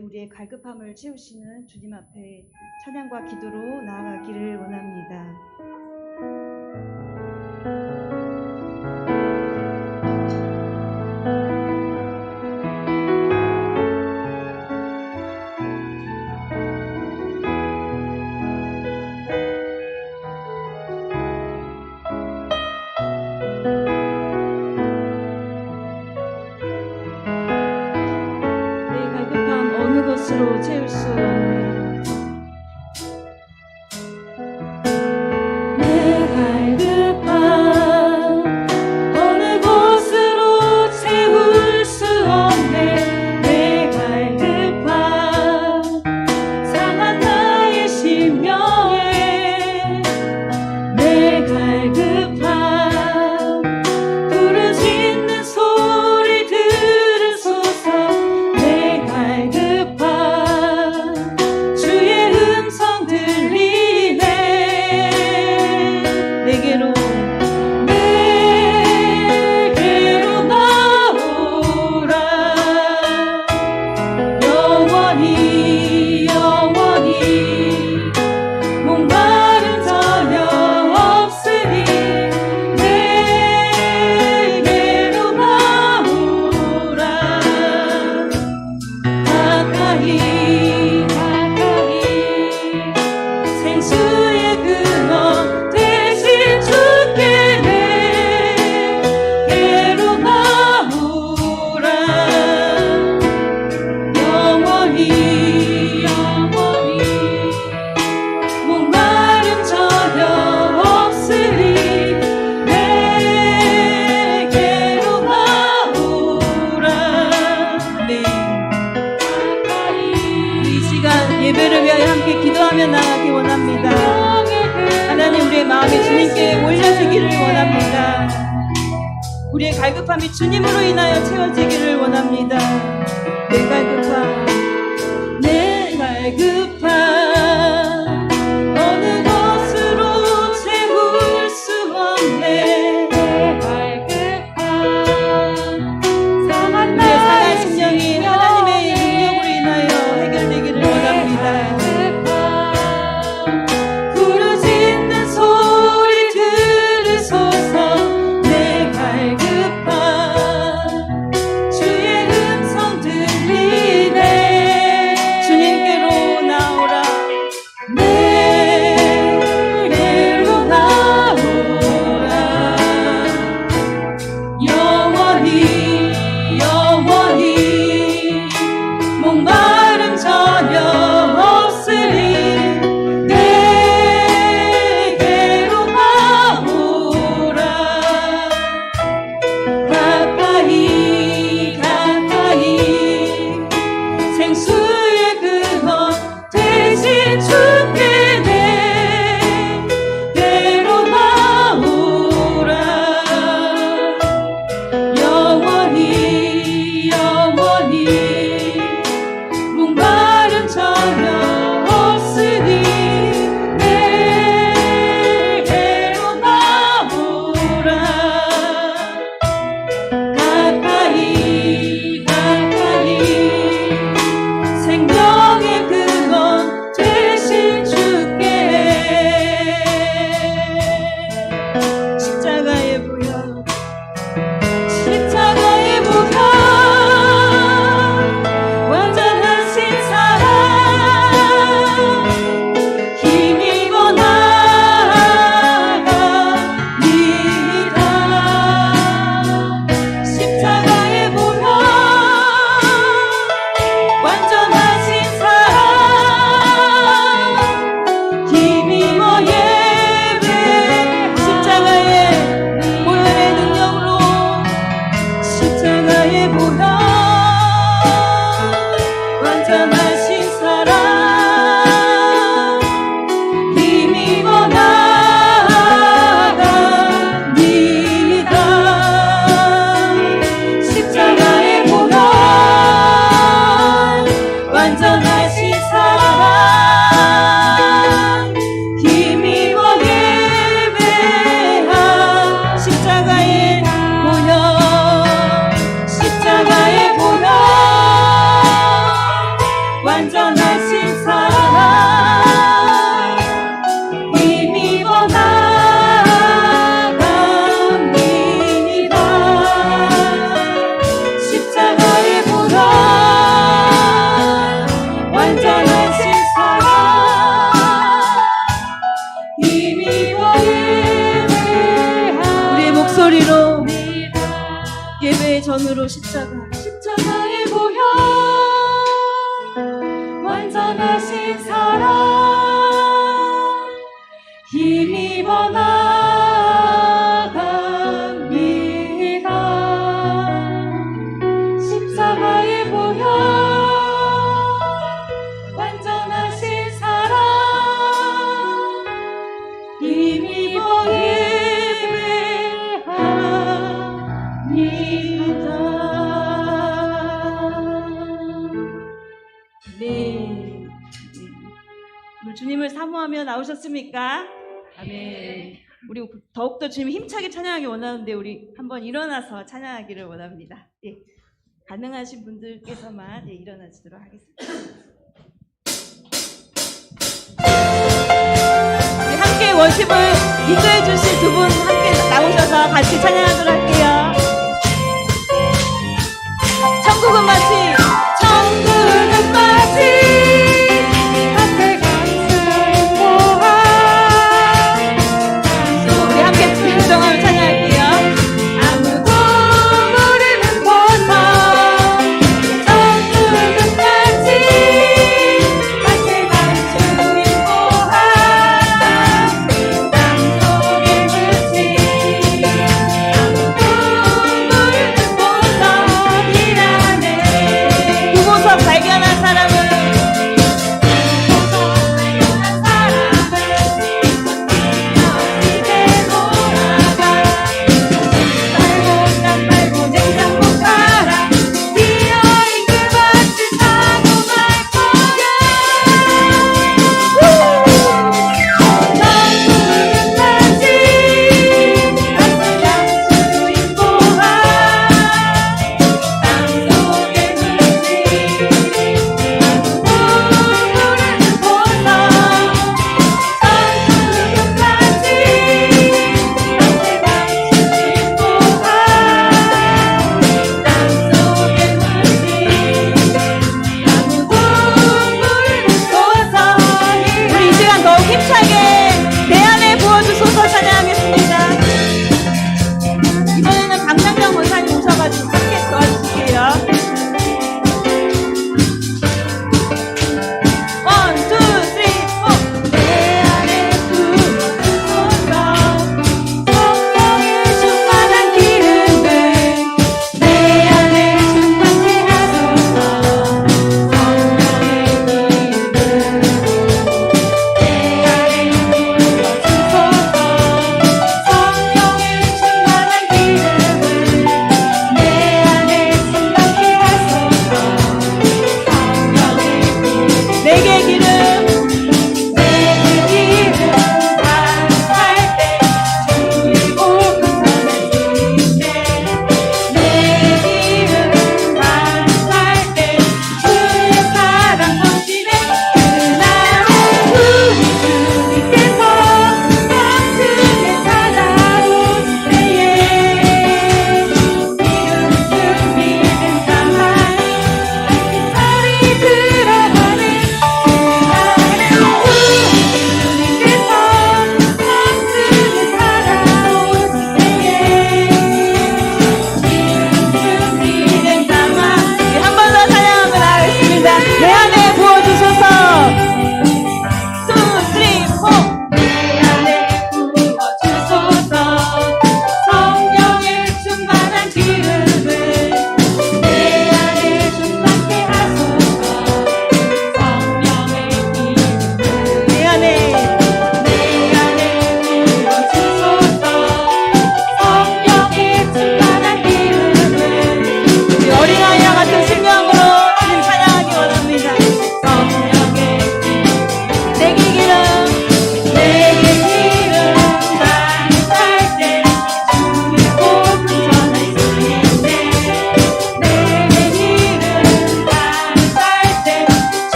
우리의 갈급함을 채우시는 주님 앞에 찬양과 기도로 나아가기를 원합니다. 主就是 우리의 갈급함이 주님으로 인하여 채워지기를 원합니다. 내 갈급함, 내 갈급함. 다 네. 오늘 주님을 사모하며 나오셨습니까? 아멘. 우리 더욱더 주님 힘차게 찬양하기 원하는데 우리 한번 일어나서 찬양하기를 원합니다. 예. 가능하신 분들께서만 예, 일어나시도록 하겠습니다. 함께 워십을 인도해 주실 두 분 함께 나오셔서 같이 찬양하도록 할게요.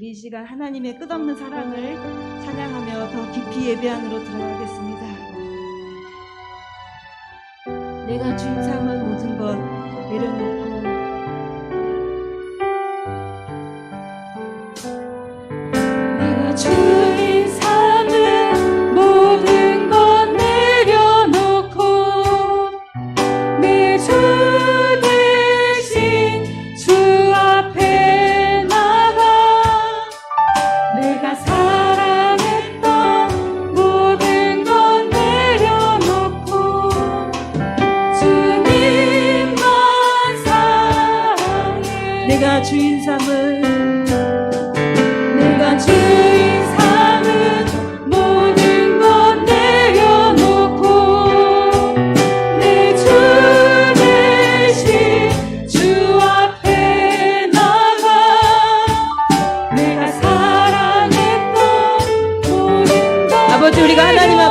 우리 이 시간 하나님의 끝없는 사랑을 찬양하며 더 깊이 예배 안으로 들어가겠습니다. 내가 주인 삼은 모든 것 내려놓고 주인 삼은 내가 주인 삼은 모든 것 내려놓고 내 주 대신 주 앞에 나가 내가 사랑했던 모든 것 우리가 하나님 앞